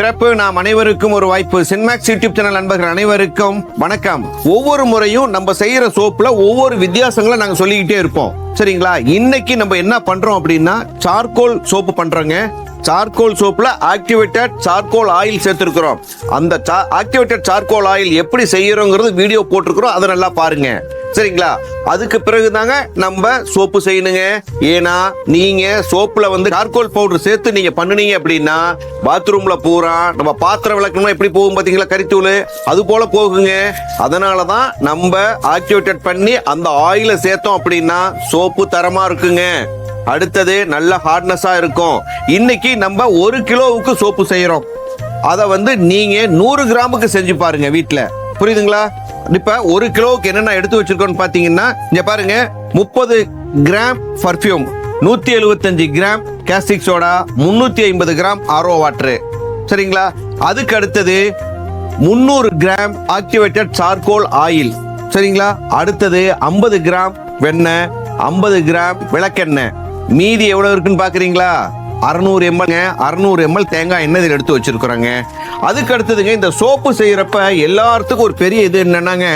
பிறப்பு. நாம் அனைவருக்கும் ஒரு வாய்ப்பு. சின்மேக்ஸ் யூடியூப் சேனல் நண்பர்கள் அனைவருக்கும் வணக்கம். ஒவ்வொரு முறையும் நம்ம செய்யற சோப்புல ஒவ்வொரு வித்தியாசங்களை நாங்க சொல்லிக்கிட்டே இருப்போம். சரிங்களா? இன்னைக்கு நம்ம என்ன பண்றோம் அப்படின்னா சார்கோல் சோப்பு பண்றோங்க. சார்கோல் சோப்பில் ஆக்டிவேட்டட் சார்கோல் ஆயில் சேர்த்துருக்குறோம். அந்த சா ஆக்டிவேட்டட் சார்கோல் ஆயில் எப்படி செய்யறோங்கிறது வீடியோ போட்டிருக்கிறோம். அதை நல்லா பாருங்கள் சரிங்களா? அதுக்கு பிறகு தாங்க நம்ம சோப்பு செய்யணுங்க. ஏன்னா நீங்க சோப்புல வந்து கார்கோல் பவுடர் சேர்த்து நீங்க பண்ணுனீங்க அப்படின்னா பாத்ரூம்ல பூரா நம்ம பாத்திரம் விளக்கணும்னா எப்படி போகும் பாத்தீங்களா கறித்தூள் அது போல போகுங்க. அதனால தான் நம்ம ஆக்டிவேட்டட் பண்ணி அந்த ஆயிலை சேர்த்தோம் அப்படின்னா சோப்பு தரமா இருக்குங்க. அடுத்தது நல்ல ஹார்ட்னஸா இருக்கும். இன்னைக்கு நம்ம ஒரு கிலோவுக்கு சோப்பு செய்யறோம். அதை வந்து நீங்க நூறு கிராமுக்கு செஞ்சு பாருங்க வீட்டில் புரியுதுங்களா? இப்ப ஒரு கிலோவுக்கு என்னென்ன எடுத்து வச்சிருக்கோம்னு பாத்தீங்கன்னா இங்க பாருங்க முப்பது கிராம் பர்ஃப்யூம் நூத்தி எழுபத்தஞ்சு கிராம் கேஸ்டிக் சோடா முன்னூத்தி ஐம்பது கிராம் ஆரோ வாட்டரு சரிங்களா? அதுக்கு அடுத்தது முந்நூறு கிராம் ஆக்டிவேட்டட் சார்கோல் ஆயில் சரிங்களா? அடுத்தது ஐம்பது கிராம் வெண்ணெய் ஐம்பது கிராம் விளக்கெண்ணெய். மீதி எவ்வளவு இருக்குன்னு பாக்குறீங்களா? அறநூறு எம்எல்ங்க அறநூறு எம்எல் தேங்காய் எண்ணெய் இதில் எடுத்து வச்சிருக்கிறோங்க. அதுக்கு அடுத்ததுங்க இந்த சோப்பு செய்யறப்ப எல்லாத்துக்கும் ஒரு பெரிய இது என்னன்னாங்க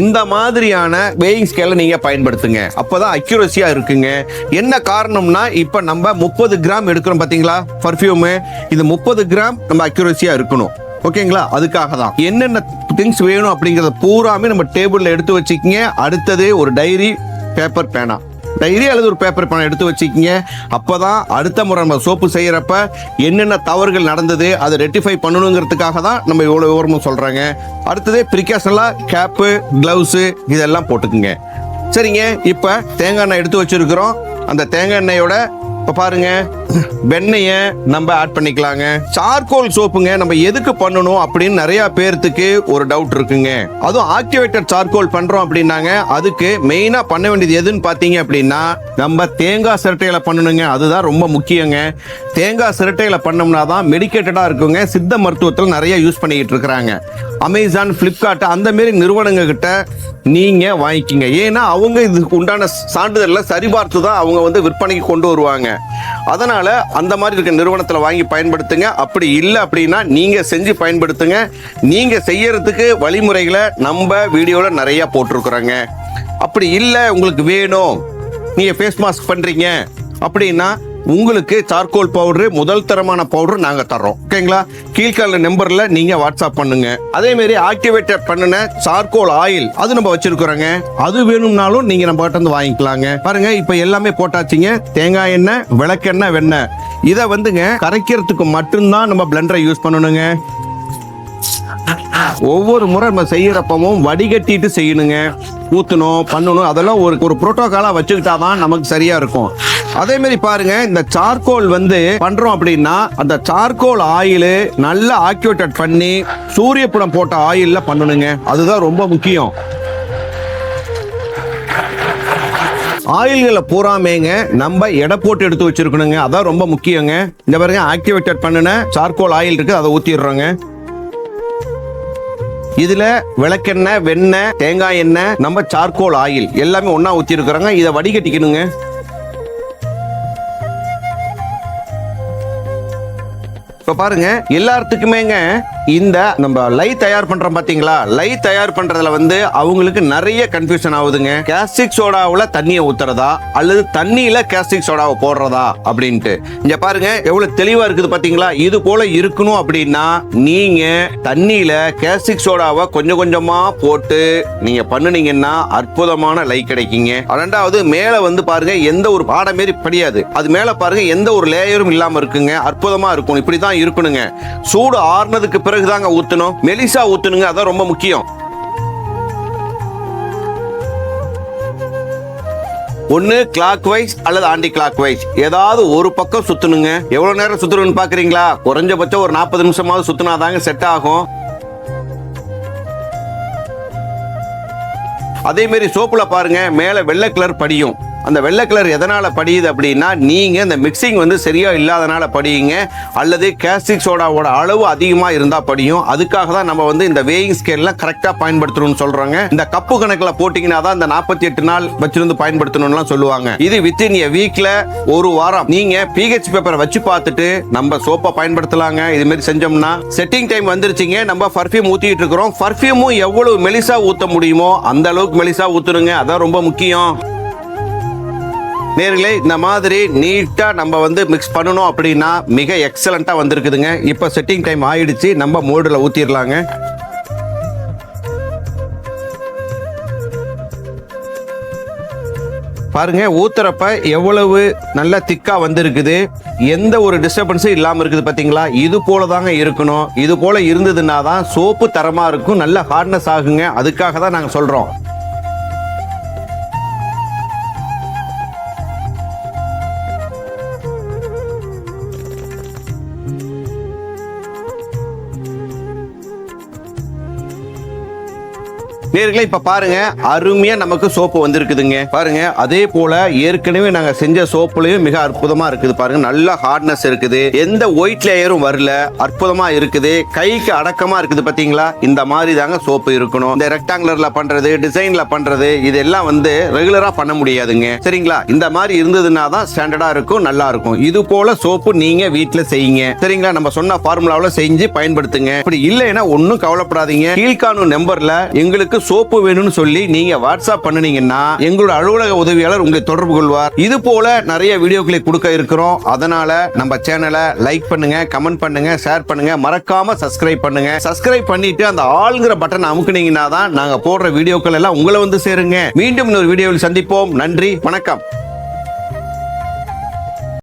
இந்த மாதிரியான வேயிங் ஸ்கேலை நீங்க பயன்படுத்துங்க. அப்பதான் அக்யூரஸியா இருக்குங்க. என்ன காரணம்னா இப்ப நம்ம முப்பது கிராம் எடுக்கிறோம் பாத்தீங்களா பர்ஃப்யூமு இது முப்பது கிராம் நம்ம அக்யூரஸியா இருக்கணும். ஓகேங்களா? அதுக்காக தான். என்னென்ன திங்ஸ் வேணும் அப்படிங்கிறத பூராமே நம்ம டேபிளில் எடுத்து வச்சுக்கிங்க. அடுத்தது ஒரு டைரி பேப்பர் பேனா டைரி அல்லது ஒரு பேப்பர் பணம் எடுத்து வச்சுக்கிங்க. அப்பதான் அடுத்த முறை நம்ம சோப்பு செய்கிறப்ப என்னென்ன தவறுகள் நடந்தது அதை ரெட்டிஃபை பண்ணணுங்கிறதுக்காக தான் நம்ம இவ்வளோ விவரமும் சொல்கிறாங்க அடுத்தது ப்ரிகாஷனலாக கேப்பு க்ளவுஸு இதெல்லாம் போட்டுக்குங்க. சரிங்க இப்போ தேங்காய் எண்ணெய் எடுத்து வச்சுருக்கிறோம். அந்த தேங்காய் எண்ணெயோட இப்போ பாருங்கள் வெண்ணெயை நம்ம ஆட் பண்ணிக்கலாங்க. சார்கோல் சோப்புங்க நம்ம எதுக்கு பண்ணணும் அப்படின்னு நிறைய பேர்த்துக்கு ஒரு டவுட் இருக்குங்க. அதுவும் ஆக்டிவேட்டட் சார்கோல் பண்றோம் அப்படின்னாங்க அதுக்கு மெயினா பண்ண வேண்டியது எதுன்னு பாத்தீங்க அப்படின்னா நம்ம தேங்காய் சிரட்டையில பண்ணணுங்க. அதுதான் ரொம்ப முக்கியங்க. தேங்காய் சிரட்டையில பண்ணோம்னா தான் மெடிக்கேட்டடா இருக்குங்க. சித்த மருத்துவத்தில் நிறைய யூஸ் பண்ணிக்கிட்டு இருக்கிறாங்க. அமேசான் பிளிப்கார்ட் அந்த மாரி நிறுவனங்க கிட்ட நீங்க வாங்கிக்கிங்க. ஏன்னா அவங்க இதுக்கு உண்டான சான்றிதழ்ல சரிபார்த்து தான் அவங்க வந்து விற்பனைக்கு கொண்டு வருவாங்க. அதனால அந்த மாதிரி இருக்க நிறுவனத்தில் வாங்கி பயன்படுத்துங்க. அப்படி இல்லை அப்படின்னா நீங்க செஞ்சு பயன்படுத்துங்க. நீங்க செய்யறதுக்கு வழிமுறைகளை நம்ம வீடியோவில் நிறைய போட்டிருக்கிறோங்க. அப்படி இல்லை உங்களுக்கு வேணும். நீங்க ஃபேஸ் மாஸ்க் பண்றீங்க அப்படின்னா உங்களுக்கு சார்கோல் பவுடரு முதல் தரமான பவுடர் நாங்க தர்றோம். ஓகேங்களா கீழ்கால நம்பர்ல நீங்க வாட்ஸ்அப் பண்ணுங்க. அதே மாதிரி ஆக்டிவேட்டட் பண்ணின சார்கோல் ஆயில் அது நம்ம வச்சிருக்கிறோங்க. அது வேணும்னாலும் நீங்க நம்ம கிட்ட வந்து வாங்கிக்கலாங்க. பாருங்க இப்ப எல்லாமே போட்டாச்சுங்க. தேங்காய் எண்ணெய் விளக்கெண்ணெய் வெண்ணெய். இதை வந்துங்க கரைக்கிறதுக்கு மட்டும்தான் நம்ம பிளெண்டரை யூஸ் பண்ணணுங்க. ஒவ்வொரு முறை நம்ம செய்யறப்பவும் வடிகட்டிட்டு செய்யணுங்க. ஊத்தணும் பண்ணணும் அதெல்லாம் ஒரு ஒரு புரோட்டோகாலா வச்சுக்கிட்டா தான் நமக்கு சரியா இருக்கும். அதே மாதிரி பாருங்க இந்த சார்கோல் வந்து பண்றோம் அப்படின்னா அந்த சார்கோல் ஆயில் நல்லா ஆக்டிவேட்டட் பண்ணி சூரிய சூரியப்புடம் போட்ட ஆயில்ல பண்ணணுங்க. அதுதான் ரொம்ப முக்கியம். ஆயில்களை பூராமேங்க நம்ம எடை போட்டு எடுத்து வச்சிருக்கணுங்க. அதான் ரொம்ப முக்கியங்க. இந்த பாருங்க ஆக்டிவேட்டட் பண்ணின சார்கோல் ஆயில் இருக்கு அதை ஊத்திடுறோங்க. இதுல விளக்கெண்ணெய் வெண்ணெய் தேங்காய் எண்ணெய் நம்ம சார்கோல் ஆயில் எல்லாமே ஒன்னா ஊத்தி இருக்கிறாங்க இதை வடிகட்டிக்கணுங்க. பாருங்க எல்லாத்துக்குமேங்க இந்த நம்ம லை தயார் பண்றோம் பாத்தீங்களா? லை தயார் பண்றதுல வந்து அவங்களுக்கு நிறைய கன்ஃபியூஷன் ஆகுதுங்க. கேஸ்டிக் சோடாவில் தண்ணியை ஊத்துறதா? அல்லது தண்ணியில கேஸ்டிக் சோடாவை போடுறதா? அப்படின்ட்டு. இங்க பாருங்க எவ்வளவு தெளிவா இருக்குது பாத்தீங்களா? இது போல இருக்கணும் அப்படின்னா நீங்க தண்ணியில கேஸ்டிக் சோடாவை கொஞ்சம் கொஞ்சமா போட்டு நீங்க பண்ணுனீங்கன்னா அற்புதமான லை கிடைக்குங்க. ரெண்டாவது மேல வந்து பாருங்க எந்த ஒரு பாடம் மாரி படியாது. அது மேல பாருங்க எந்த ஒரு லேயரும் இல்லாம இருக்குங்க. அற்புதமா இருக்கும். இப்படிதான் இருக்கணுங்க. சூடு ஆறுனதுக்கு பிறகு தாங்க ஊத்தணும். மெலிசா ஊத்தணுங்க அதான் ரொம்ப முக்கியம். ஒன்னு கிளாக் வைஸ் அல்லது ஆண்டி கிளாக் வைஸ் ஏதாவது ஒரு பக்கம் சுத்தணுங்க. எவ்வளவு நேரம் சுத்தணும்னு பாக்குறீங்களா? குறைஞ்சபட்சம் ஒரு நாற்பது நிமிஷமாவது சுத்தினாதாங்க செட் ஆகும். அதே மாதிரி சோப்புல பாருங்க மேல வெள்ளை கலர் படியும். அந்த வெள்ளை கலர் எதனால் படியுது அப்படின்னா நீங்கள் இந்த மிக்சிங் வந்து சரியாக இல்லாதனால படியுங்க. அல்லது கேஸ்டிக் சோடாவோட அளவு அதிகமாக இருந்தால் படியும். அதுக்காக தான் நம்ம வந்து இந்த வேயிங் ஸ்கேல்லாம் கரெக்டாக பயன்படுத்தணும்னு சொல்கிறாங்க இந்த கப்பு கணக்கில் போட்டிங்கன்னா தான் இந்த நாற்பத்தி எட்டு நாள் வச்சிருந்து பயன்படுத்தணும்லாம் சொல்லுவாங்க. இது வித்தின் எ வீக்கில் ஒரு வாரம். நீங்கள் பிஹெச் பேப்பரை வச்சு பார்த்துட்டு நம்ம சோப்பை பயன்படுத்தலாங்க. இதுமாரி செஞ்சோம்னா செட்டிங் டைம் வந்துருச்சுங்க. நம்ம பர்ஃப்யூம் ஊற்றிட்டு இருக்கிறோம். பர்ஃப்யூமும் எவ்வளவு மெலிசா ஊற்ற முடியுமோ அந்த அளவுக்கு மெலிசா ஊற்றுருங்க அதான் ரொம்ப முக்கியம். நேர்களே இந்த மாதிரி நீட்டா நம்ம வந்து மிக்ஸ் பண்ணணும் அப்படின்னா மிக எக்ஸலண்டா வந்திருக்குதுங்க. இப்போ செட்டிங் டைம் ஆயிடுச்சு நம்ம மோடில் ஊத்திடலாங்க பாருங்க ஊத்துறப்ப எவ்வளவு நல்ல திக்கா வந்திருக்குது. எந்த ஒரு டிஸ்டர்பன்ஸும் இல்லாமல் இருக்குது பார்த்தீங்களா இது போல தாங்க இருக்கணும். இது போல இருந்ததுன்னா தான் சோப்பு தரமாக இருக்கும் நல்ல ஹார்ட்னஸ் ஆகுங்க. அதுக்காக தான் நாங்கள் சொல்கிறோம் நேர்களை இப்ப பாருங்க அருமையா நமக்கு சோப்பு வந்திருக்குதுங்க. பாருங்க அதே போல ஏற்கனவே நாங்க செஞ்ச சோப்புலயும் மிக அற்புதமா இருக்குது. பாருங்க நல்ல ஹார்ட்னஸ் இருக்குது. எந்த ஒயிட் லேயரும் வரல அற்புதமா இருக்குது. கைக்கு அடக்கமா இருக்குது பாத்தீங்களா? இந்த மாதிரி தாங்க சோப்பு இருக்கணும். இந்த ரெக்டாங்குலர்ல பண்றது டிசைன்ல பண்றது இதெல்லாம் வந்து ரெகுலரா பண்ண முடியாதுங்க. சரிங்களா? இந்த மாதிரி இருந்ததுன்னா தான் ஸ்டாண்டர்டா இருக்கும் நல்லா இருக்கும். இது போல சோப்பு நீங்க வீட்ல செய்யுங்க. சரிங்களா? நம்ம சொன்ன ஃபார்முலாவில செஞ்சு பயன்படுத்துங்க. இப்படி இல்லைன்னா ஒன்றும் கவலைப்படாதீங்க. கீழ்காணும் நம்பர்ல எங்களுக்கு சோப்பு வேணும்னு சொல்லி நீங்க வாட்ஸ்அப் பண்ணினீங்கன்னா எங்களோட அலுவலக உதவியாளர் உங்களை தொடர்பு கொள்வார். இது போல நிறைய வீடியோக்களை கொடுக்க இருக்கிறோம். அதனால நம்ம சேனலை லைக் பண்ணுங்க கமெண்ட் பண்ணுங்க ஷேர் பண்ணுங்க. மறக்காம சப்ஸ்கிரைப் பண்ணுங்க. சப்ஸ்கிரைப் பண்ணிட்டு அந்த ஆளுங்கிற பட்டன் அமுக்குனீங்கன்னா தான் நாங்க போடுற வீடியோக்கள் எல்லாம் உங்களை வந்து சேருங்க. மீண்டும் இன்னொரு வீடியோவில் சந்திப்போம். நன்றி வணக்கம்.